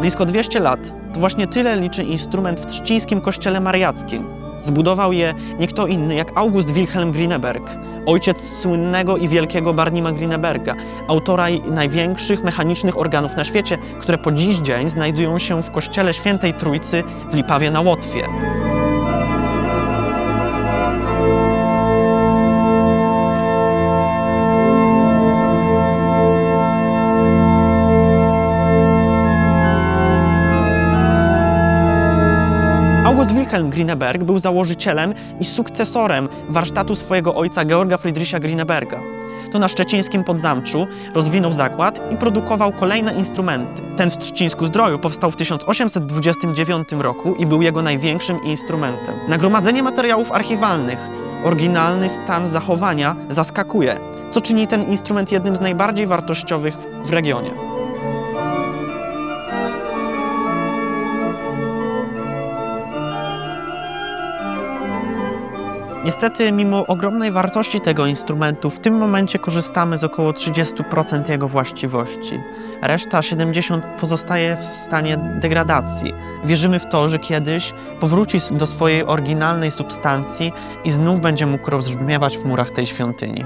Blisko 200 lat to właśnie tyle liczy instrument w trzcińskim kościele mariackim. Zbudował je nie kto inny jak August Wilhelm Grüneberg, ojciec słynnego i wielkiego Barnima Grüneberga, autora największych mechanicznych organów na świecie, które po dziś dzień znajdują się w kościele Świętej Trójcy w Lipawie na Łotwie. August Wilhelm Grüneberg był założycielem i sukcesorem warsztatu swojego ojca Georga Friedricha Grüneberga. To na szczecińskim Podzamczu rozwinął zakład i produkował kolejne instrumenty. Ten w Trzcińsku Zdroju powstał w 1829 roku i był jego największym instrumentem. Nagromadzenie materiałów archiwalnych, oryginalny stan zachowania zaskakuje, co czyni ten instrument jednym z najbardziej wartościowych w regionie. Niestety, mimo ogromnej wartości tego instrumentu, w tym momencie korzystamy z około 30% jego właściwości. Reszta 70% pozostaje w stanie degradacji. Wierzymy w to, że kiedyś powróci do swojej oryginalnej substancji i znów będzie mógł rozbrzmiewać w murach tej świątyni.